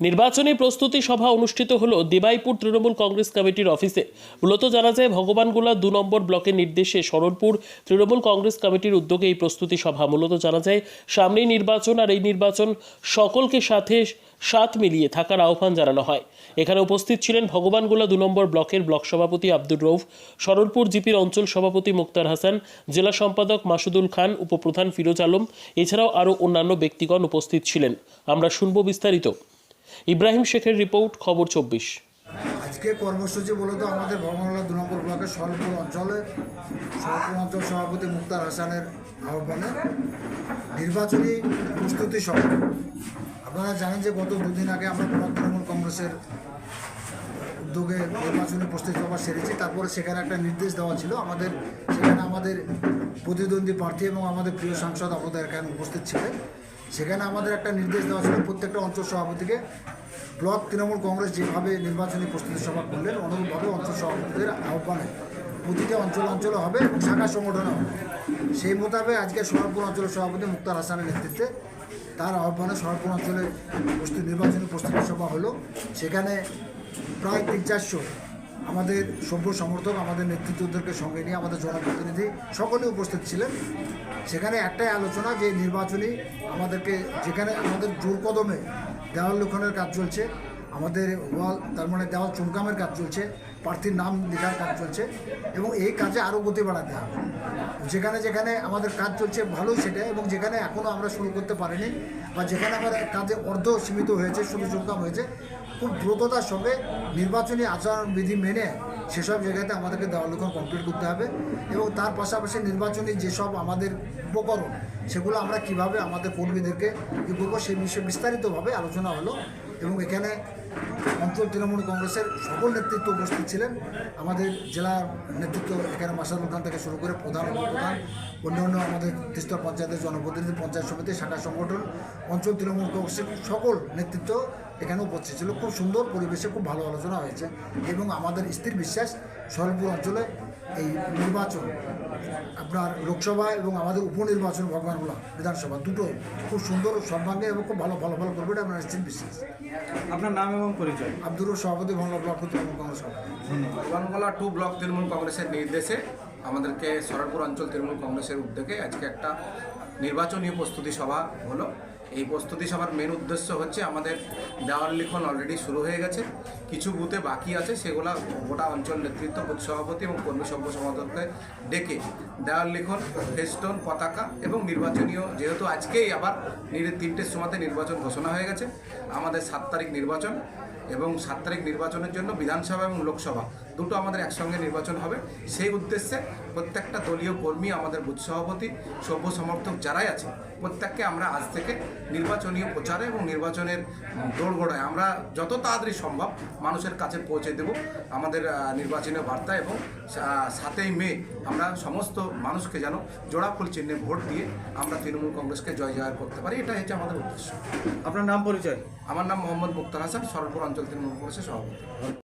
নির্বাচনী প্রস্তুতি সভা অনুষ্ঠিত হলো দেবাইপুর তৃণমূল কংগ্রেস কমিটির অফিসে। মূলত জানা যায়, ভগবানগোলা দু নম্বর ব্লকের নির্দেশে সরলপুর তৃণমূল কংগ্রেস কমিটির উদ্যোগে এই প্রস্তুতি সভা। মূলত জানা যায়, সামনেই নির্বাচন আর এই নির্বাচন সকলকে সাথে সাথ মিলিয়ে থাকার আহ্বান জানানো হয়। এখানে উপস্থিত ছিলেন ভগবানগোলা দু নম্বর ব্লকের ব্লক সভাপতি আব্দুর রৌফ সরলপুর জিপির অঞ্চল সভাপতি মুক্তার হাসান, জেলা সম্পাদক মাসুদুল খান, উপপ্রধান ফিরোজ আলম, এছাড়াও আরও অন্যান্য ব্যক্তিগণ উপস্থিত ছিলেন। আমরা শুনব বিস্তারিত। ইব্রাহিম শেখের রিপোর্ট, খবর চব্বিশ। আজকে কর্মসূচি মূলত আমাদের ভগবানলা দু নম্বর ব্লকের সরলপুর অঞ্চলে সরলপুর অঞ্চল সভাপতি মুক্তার হাসানের আহ্বানে নির্বাচনী প্রস্তুতি সভা। আপনারা জানেন যে গত দুদিন আগে আমরা তৃণমূল কংগ্রেসের উদ্যোগে নির্বাচনী প্রস্তুতি সভা সেরেছি। তারপরে সেখানে একটা নির্দেশ দেওয়া ছিল। আমাদের, সেখানে আমাদের প্রতিদ্বন্দ্বী প্রার্থী এবং আমাদের প্রিয় সাংসদ আমাদের এখানে উপস্থিত ছিলেন। সেখানে আমাদের একটা নির্দেশ দেওয়া ছিল প্রত্যেকটা অঞ্চল সভাপতিকে। ব্লক তৃণমূল কংগ্রেস যেভাবে নির্বাচনী প্রস্তুতি সভা করলেন, অনুরূপভাবে অঞ্চল সভাপতিদের আহ্বানে প্রতিটা অঞ্চল অঞ্চলে হবে শাখা সংগঠনে হবে। সেই মোতাবেক আজকে সোনারপুর অঞ্চলের সভাপতি মুক্তার হাসানের নেতৃত্বে তার আহ্বানে সোনারপুর অঞ্চলে প্রস্তুতি, নির্বাচনী প্রস্তুতি সভা হলো। সেখানে প্রায় তিন চারশো আমাদের সভ্য সমর্থক, আমাদের নেতৃত্বদেরকে সঙ্গে নিয়ে আমাদের জনপ্রতিনিধি সকলে উপস্থিত ছিলেন। সেখানে একটাই আলোচনা যে নির্বাচনী আমাদেরকে যেখানে আমাদের জোর কদমে দেওয়াল লিখনের কাজ চলছে, আমাদের ওয়াল, তার মানে দেওয়াল চুমকামের কাজ চলছে, প্রার্থীর নাম লেখার কাজ চলছে এবং এই কাজে আরও গতি বাড়াতে হবে। যেখানে যেখানে আমাদের কাজ চলছে ভালোই সেটা এবং যেখানে এখনও আমরা শুরু করতে পারিনি বা যেখানে আমাদের কাজে অর্ধ সীমিত হয়েছে, শুধু চুমকাম হয়েছে খুব দ্রুততার সঙ্গে নির্বাচনী আচরণবিধি মেনে সেসব জায়গাতে আমাদেরকে দেওয়ালিখন কমপ্লিট করতে হবে এবং তার পাশাপাশি নির্বাচনী যেসব আমাদের উপকরণ, সেগুলো আমরা কীভাবে আমাদের কর্মীদেরকে কী করব সেই বিষয়ে বিস্তারিতভাবে আলোচনা হলো এবং এখানে অঞ্চল তৃণমূল কংগ্রেসের সকল নেতৃত্ব উপস্থিত ছিলেন। আমাদের জেলার নেতৃত্ব এখানে মাসাদুল খান থেকে শুরু করে প্রধান উপপ্রধান, অন্যান্য আমাদের তিস্তর পঞ্চায়েতের জনপ্রতিনিধি, পঞ্চায়েত সমিতি, শাখা সংগঠন অঞ্চল তৃণমূল কংগ্রেসের সকল নেতৃত্ব এখানে উপস্থিত ছিল। খুব সুন্দর পরিবেশে খুব ভালো আলোচনা হয়েছে এবং আমাদের স্থির বিশ্বাস সরলপুর অঞ্চলে এই নির্বাচন আপনার লোকসভা এবং আমাদের উপনির্বাচন ভগবানগুলা বিধানসভা দুটোই খুব সুন্দর সর্বাঙ্গে এবং খুব ভালো ভালো ভালো করবে এটা আমার স্থির বিশ্বাস। আপনার নাম এবং পরিচয়? আব্দুর সভাপতি বাংলা ব্লক তৃণমূল কংগ্রেস সভাপতি। ভগবানগোলা টু ব্লক তৃণমূল কংগ্রেসের নির্দেশে আমাদেরকে সরলপুর অঞ্চল তৃণমূল কংগ্রেসের উদ্যোগে আজকে একটা নির্বাচনী প্রস্তুতি সভা হলো। এই প্রস্তুতি সভার মেন উদ্দেশ্য হচ্ছে আমাদের দেওয়াল লিখন অলরেডি শুরু হয়ে গেছে। কিছু বুথে বাকি আছে, সেগুলা গোটা অঞ্চল নেতৃত্ব বুথ সভাপতি এবং কর্মী সভ্য সমাজকে ডেকে দেওয়াল লিখন, ফেস্টন, পতাকা এবং নির্বাচনীয় যেহেতু আজকেই আবার তিনটের সময়তে নির্বাচন ঘোষণা হয়ে গেছে, আমাদের সাত তারিখ নির্বাচন এবং সাত তারিখ নির্বাচনের জন্য বিধানসভা এবং লোকসভা। দুটো আমাদের একসঙ্গে নির্বাচন হবে। সেই উদ্দেশ্যে প্রত্যেকটা দলীয় কর্মী আমাদের বুথ সভাপতি সভ্য সমর্থক যারাই আছে প্রত্যেককে আমরা আজ থেকে নির্বাচনীয় প্রচারে এবং নির্বাচনের দোড়গোড়ায় আমরা যত তাড়াতাড়ি সম্ভব মানুষের কাছে পৌঁছে দেব আমাদের আহ, নির্বাচনী বার্তা এবং সাতই মে আমরা সমস্ত মানুষকে যেন জোড়াফুল চিহ্নে ভোট দিয়ে আমরা তৃণমূল কংগ্রেসকে জয় জয় করতে পারি। এটা হচ্ছে আমাদের উদ্দেশ্য। আপনার নাম পরিচয়? আমার নাম মোহাম্মদ মুক্তার হাসান সরলপুর অঞ্চল তৃণমূল কংগ্রেসের সভাপতি।